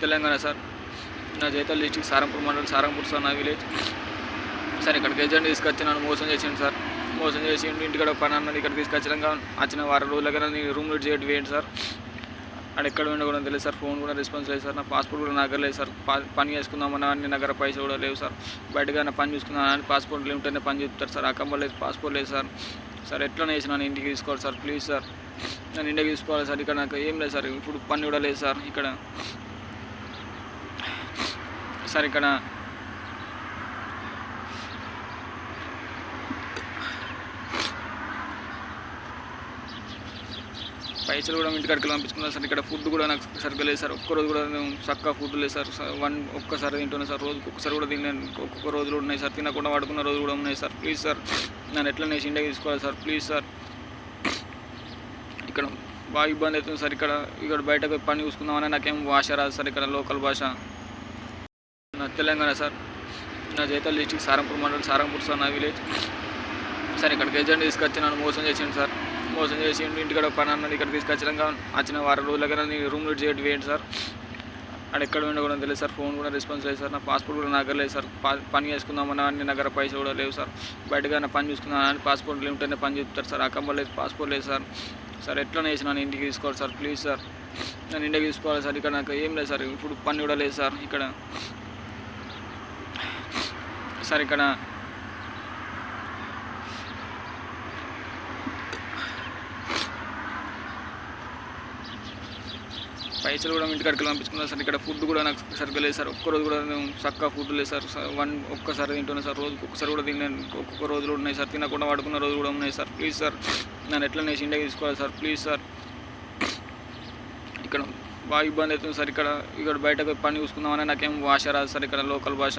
Telangana sir. నా Jagtial district Sarampur మండలం Sarampur sir నా విలేజ్. సార్ ఇక్కడికి ఏజెంట్ తీసుకొచ్చి నన్ను మోసం చేసిండు సార్. మోసం చేసి ఇంటికాడ పని అన్నది ఇక్కడ తీసుకొచ్చినాక వచ్చిన వారం రోజులకి నేను రూమ్ లీడ్ చేయడం వేయండి సార్. అక్కడ ఎక్కడ ఉండే కూడా తెలియదు సార్ ఫోన్ కూడా రెస్పాన్స్ లేదు సార్. నా పాస్పోర్ట్ కూడా నా దగ్గర లేదు సార్. పా- పని చేసుకుందామన్నా అన్ని దగ్గర పైసలు కూడా లేవు సార్. బయటగా పని చూసుకుందామని అని పాస్పోర్ట్ ఉంటేనే పని చెప్తారు సార్. అక్కమ్మ లేదు పాస్పోర్ట్ లేదు సార్. సార్ ఎట్లా వేసి నన్ను ఇంటికి తీసుకోవాలి సార్. Please sir. నన్ను ఇంటికి తీసుకోవాలి సార్. ఇక్కడ నాకు ఏం లేదు సార్. ఇప్పుడు పని కూడా లేదు సార్. ఇక్కడ సార్ ఇక్కడ. పైసలు కూడా ఇంటికాడికి పంపించుకున్నాను సార్. ఇక్కడ ఫుడ్ కూడా నాకు సరిగ్గా లేదు సార్. ఒక్కరోజు కూడా నేను చక్కగా ఫుడ్ లేదు సార్. వన్ ఒక్కసారి తింటున్నాను సార్. రోజుకి ఒక్కసారి కూడా తిన్నాను ఒక్కొక్క రోజులు ఉన్నాయి సార్. తినకుండా పడుకున్న రోజులు కూడా ఉన్నాయి సార్. ప్లీజ్ సార్ నన్ను ఎట్లా నేను ఇండియాకి తీసుకోవాలి సార్. Please sir. ఇక్కడ బాగా ఇబ్బంది అవుతుంది సార్. ఇక్కడ ఇక్కడ బయటకు పని చూసుకుందామని నాకేం భాష రాదు సార్. ఇక్కడ లోకల్ భాష. తెలంగాణ సార్. నా జైతాల్ డిస్టిక్ సారంపూర్ మండలం సారంపూర్ సార్ నా విలేజ్. సార్ ఇక్కడికి ఏజెంట్ తీసుకొచ్చి నన్ను మోసం చేసిండు సార్. మోసం చేసి ఇంటికాడ పని అన్నది ఇక్కడ తీసుకొచ్చినాక వచ్చిన వారం రోజులకి నేను రూమ్ లీడ్ చేయడం వేయండి సార్. అక్కడ ఎక్కడ ఉండే కూడా తెలియదు సార్. ఫోన్ కూడా రెస్పాన్స్ లేదు సార్. నా పాస్పోర్ట్ కూడా నా దగ్గర లేదు సార్ పని చేసుకుందామన్నా అన్ని దగ్గర పైసలు కూడా లేవు సార్. బయటగా నా పని చూసుకుందాం అని పాస్పోర్ట్ ఉంటేనే పని చెప్తారు సార్. అక్కమ్మ లేదు పాస్పోర్ట్ లేదు సార్. సార్ ఎట్లా వేసి నన్ను ఇంటికి తీసుకోవాలి సార్. Please sir. నన్ను ఇంటికి తీసుకోవాలి సార్. ఇక్కడ నాకు ఏం లేదు సార్. ఇప్పుడు పని కూడా లేదు సార్. ఇక్కడ సార్ ఇక్కడ పైసలు కూడా ఇంటికాడికి పంపించుకున్నాను సార్. ఇక్కడ ఫుడ్ కూడా నాకు సరిగ్గా లేదు సార్. ఒక్కరోజు కూడా చక్కగా ఫుడ్ లేదు సార్. వన్ ఒక్కసారి తింటున్నాను సార్. రోజు ఒక్కసారి కూడా తిన్నాను ఒక్కొక్క రోజులు ఉన్నాయి సార్. తినకుండా పడుకున్న రోజులు కూడా ఉన్నాయి సార్. ప్లీజ్ సార్ నన్ను ఎట్లా నేను ఇండియాకి తీసుకోవాలి సార్? Please sir. ఇక్కడ బాగా ఇబ్బంది అవుతుంది సార్. ఇక్కడ ఇక్కడ బయటకు పని చూసుకుందామని నాకేం భాష రాదు సార్. ఇక్కడ లోకల్ భాష.